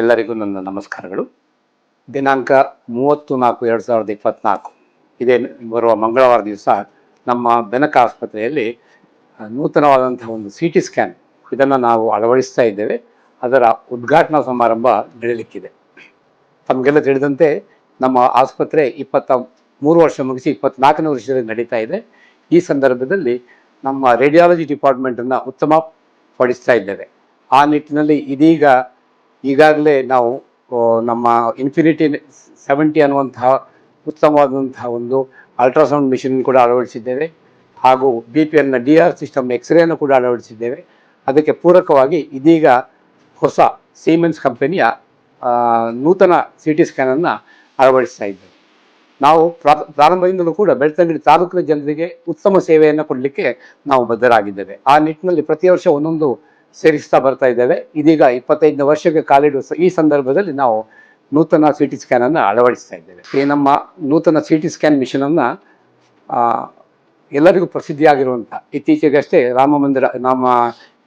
ಎಲ್ಲರಿಗೂ ನನ್ನ ನಮಸ್ಕಾರಗಳು. ದಿನಾಂಕ ಮೂವತ್ತು ನಾಲ್ಕು ಎರಡು ಸಾವಿರದ ಇಪ್ಪತ್ತ್ನಾಲ್ಕು ಇದೇ ಬರುವ ಮಂಗಳವಾರ ದಿವಸ ನಮ್ಮ ಬೆನಕ ಆಸ್ಪತ್ರೆಯಲ್ಲಿ ನೂತನವಾದಂಥ ಒಂದು ಸಿ ಟಿ ಸ್ಕ್ಯಾನ್ ಇದನ್ನು ನಾವು ಅಳವಡಿಸ್ತಾ ಇದ್ದೇವೆ. ಅದರ ಉದ್ಘಾಟನಾ ಸಮಾರಂಭ ನಡೆಯಲಿಕ್ಕಿದೆ ತಮಗೆಲ್ಲ ತಿಳಿದಂತೆ ನಮ್ಮ ಆಸ್ಪತ್ರೆ ಇಪ್ಪತ್ತ ಮೂರು ವರ್ಷ ಮುಗಿಸಿ ಇಪ್ಪತ್ನಾಲ್ಕನೇ ವರ್ಷದಲ್ಲಿ ನಡೀತಾ ಇದೆ. ಈ ಸಂದರ್ಭದಲ್ಲಿ ನಮ್ಮ ರೇಡಿಯಾಲಜಿ ಡಿಪಾರ್ಟ್ಮೆಂಟನ್ನು ಉತ್ತಮ ಪಡಿಸ್ತಾ ಇದ್ದೇವೆ. ಆ ನಿಟ್ಟಿನಲ್ಲಿ ಇದೀಗ ಈಗಾಗಲೇ ನಾವು ನಮ್ಮ ಇನ್ಫಿನಿಟಿ ಸೆವೆಂಟಿ ಅನ್ನುವಂತಹ ಉತ್ತಮವಾದಂತಹ ಒಂದು ಅಲ್ಟ್ರಾಸೌಂಡ್ ಮಿಷಿನ್ ಕೂಡ ಅಳವಡಿಸಿದ್ದೇವೆ. ಹಾಗೂ ಬಿ ಪಿ ಎನ್ನ ಡಿ ಆರ್ ಸಿಸ್ಟಮ್ ಎಕ್ಸ್ರೇಯನ್ನು ಕೂಡ ಅಳವಡಿಸಿದ್ದೇವೆ. ಅದಕ್ಕೆ ಪೂರಕವಾಗಿ ಇದೀಗ ಹೊಸ ಸೀಮೆನ್ಸ್ ಕಂಪನಿಯ ನೂತನ ಸಿ ಟಿ ಸ್ಕ್ಯಾನನ್ನು ಅಳವಡಿಸ್ತಾ ಇದ್ದೇವೆ. ನಾವು ಪ್ರಾ- ಪ್ರಾರಂಭದಿಂದಲೂ ಕೂಡ ಬೆಳ್ತಂಗಡಿ ತಾಲೂಕಿನ ಜನರಿಗೆ ಉತ್ತಮ ಸೇವೆಯನ್ನು ಕೊಡಲಿಕ್ಕೆ ನಾವು ಬದ್ಧರಾಗಿದ್ದೇವೆ. ಆ ನಿಟ್ಟಿನಲ್ಲಿ ಪ್ರತಿ ವರ್ಷ ಒಂದೊಂದು ಸೇರಿಸ್ತಾ ಬರ್ತಾ ಇದ್ದೇವೆ. ಇದೀಗ ಇಪ್ಪತ್ತೈದನೇ ವರ್ಷಕ್ಕೆ ಕಾಲಿಡುವ ಈ ಸಂದರ್ಭದಲ್ಲಿ ನಾವು ನೂತನ ಸಿ ಟಿ ಸ್ಕ್ಯಾನನ್ನು ಅಳವಡಿಸ್ತಾ ಇದ್ದೇವೆ. ಈ ನಮ್ಮ ನೂತನ ಸಿ ಟಿ ಸ್ಕ್ಯಾನ್ ಮಿಷನನ್ನು ಎಲ್ಲರಿಗೂ ಪ್ರಸಿದ್ಧಿಯಾಗಿರುವಂಥ, ಇತ್ತೀಚೆಗಷ್ಟೇ ರಾಮ ಮಂದಿರ, ನಮ್ಮ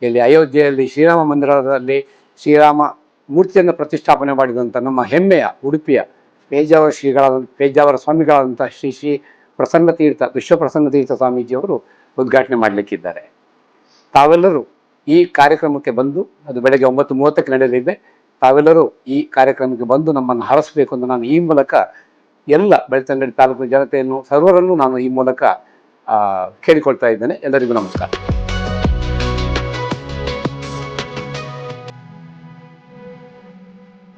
ಇಲ್ಲಿ ಅಯೋಧ್ಯೆಯಲ್ಲಿ, ಶ್ರೀರಾಮ ಮಂದಿರದಲ್ಲಿ ಶ್ರೀರಾಮ ಮೂರ್ತಿಯನ್ನು ಪ್ರತಿಷ್ಠಾಪನೆ ಮಾಡಿದಂಥ ನಮ್ಮ ಹೆಮ್ಮೆಯ, ಉಡುಪಿಯ ಪೇಜಾವರ ಶ್ರೀಗಳಾದ, ಪೇಜಾವರ ಸ್ವಾಮಿಗಳಾದಂಥ ಶ್ರೀ ಶ್ರೀ ಪ್ರಸನ್ನ ತೀರ್ಥ ವಿಶ್ವ ಪ್ರಸನ್ನ ತೀರ್ಥ ಸ್ವಾಮೀಜಿಯವರು ಉದ್ಘಾಟನೆ ಮಾಡಲಿಕ್ಕಿದ್ದಾರೆ. ತಾವೆಲ್ಲರೂ ಈ ಕಾರ್ಯಕ್ರಮಕ್ಕೆ ಬಂದು, ಅದು ಬೆಳಗ್ಗೆ ಒಂಬತ್ತು ಮೂವತ್ತಕ್ಕೆ ನಡೆಯಲಿದೆ. ತಾವೆಲ್ಲರೂ ಈ ಕಾರ್ಯಕ್ರಮಕ್ಕೆ ಬಂದು ನಮ್ಮನ್ನು ಹರಸಬೇಕು ಅಂತ ನಾನು ಈ ಮೂಲಕ ಎಲ್ಲ ಬೆಳ್ತಂಗಡಿ ತಾಲೂಕಿನ ಜನತೆಯನ್ನು, ಸರ್ವರನ್ನು ನಾನು ಈ ಮೂಲಕ ಕೇಳಿಕೊಳ್ತಾ ಇದ್ದೇನೆ. ಎಲ್ಲರಿಗೂ ನಮಸ್ಕಾರ.